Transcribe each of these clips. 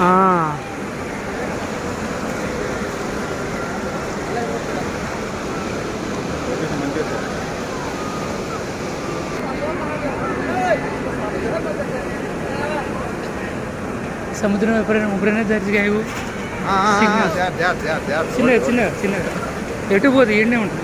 ఆ. సముద్రం ఎప్పుడైనా ఎప్పుడైనా దర్శగా ఇవ్వు చిన్నగా చిన్నగా చిన్నగా ఎటు పోదు ఎండే ఉంటుంది.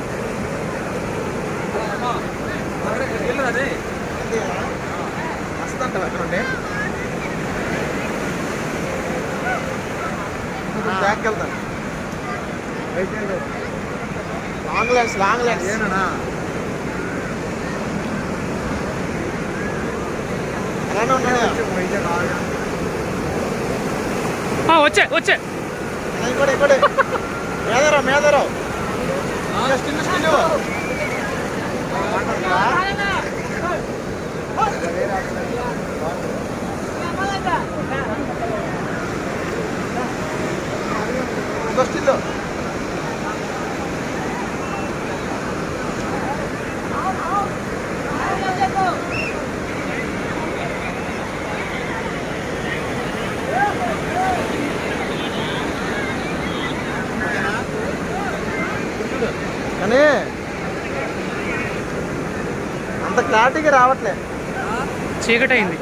లాంగ్ లెన్స్ లాంగ్ లెన్స్ అలానే ఉన్నాడు ఆ, వచ్చే వచ్చే. ఇంకోటి ఇంకోటి. మేదరావు మేదరావు ఇంకో కానీ అంత క్లారిటీగా రావట్లే. చీకటైంది.